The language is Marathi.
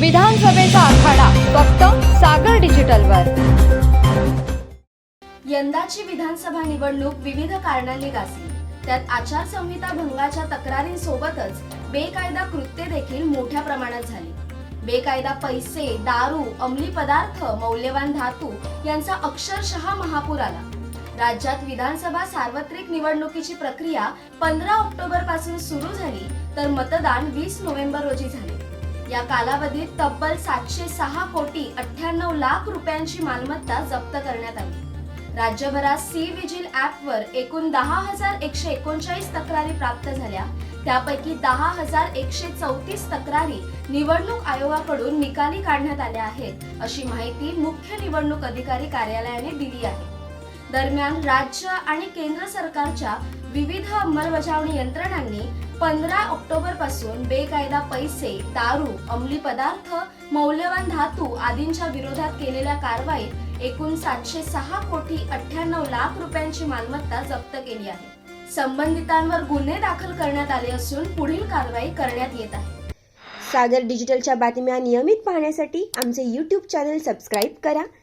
विधानसभेचा आखाडा फक्त सागर डिजिटलवर. यंदाची विधानसभा निवडणूक विविध कारणांनी गाजली. त्यात आचारसंहिता भंगाच्या तक्रारींसोबतच बेकायदा कृत्ये देखील मोठ्या प्रमाणात झाली. बेकायदा पैसे दारू अंमली पदार्थ मौल्यवान धातू यांचा अक्षरशः महापूर आला. राज्यात विधानसभा सार्वत्रिक निवडणुकीची प्रक्रिया पंधरा ऑक्टोबरपासून सुरू झाली तर मतदान वीस नोव्हेंबर रोजी झाले. या कालावधीत तब्बल सातशे सहा कोटी अठ्ठ्याण्णव लाख रुपयांची मालमत्ता जप्त करण्यात आली. राज्यभरात सी विजिल ॲपवर एकूण दहा हजार एकशे एकोणचाळीस तक्रारी प्राप्त झाल्या. त्यापैकी दहा हजार एकशे चौतीस तक्रारी निवडणूक आयोगाकडून निकाली काढण्यात आल्या आहेत अशी माहिती मुख्य निवडणूक अधिकारी कार्यालयाने दिली आहे. दरम्यान राज्य आणि केंद्र सरकारच्या विविध अंमलबजावणी यंत्रणांनी पंधरा ऑक्टोबरपासून बेकायदा पैसे दारू अंमली पदार्थ मौल्यवान धातू आदींच्या विरोधात केलेल्या कारवाईत एकूण सातशे सहा कोटी अठ्ठ्याण्णव लाख रुपयांची मालमत्ता जप्त केली आहे. संबंधितांवर गुन्हे दाखल करण्यात आले असून पुढील कारवाई करण्यात येत आहे. सागर डिजिटलच्या बातम्या नियमित पाहण्यासाठी आमचे यूट्यूब चॅनल सबस्क्राईब करा.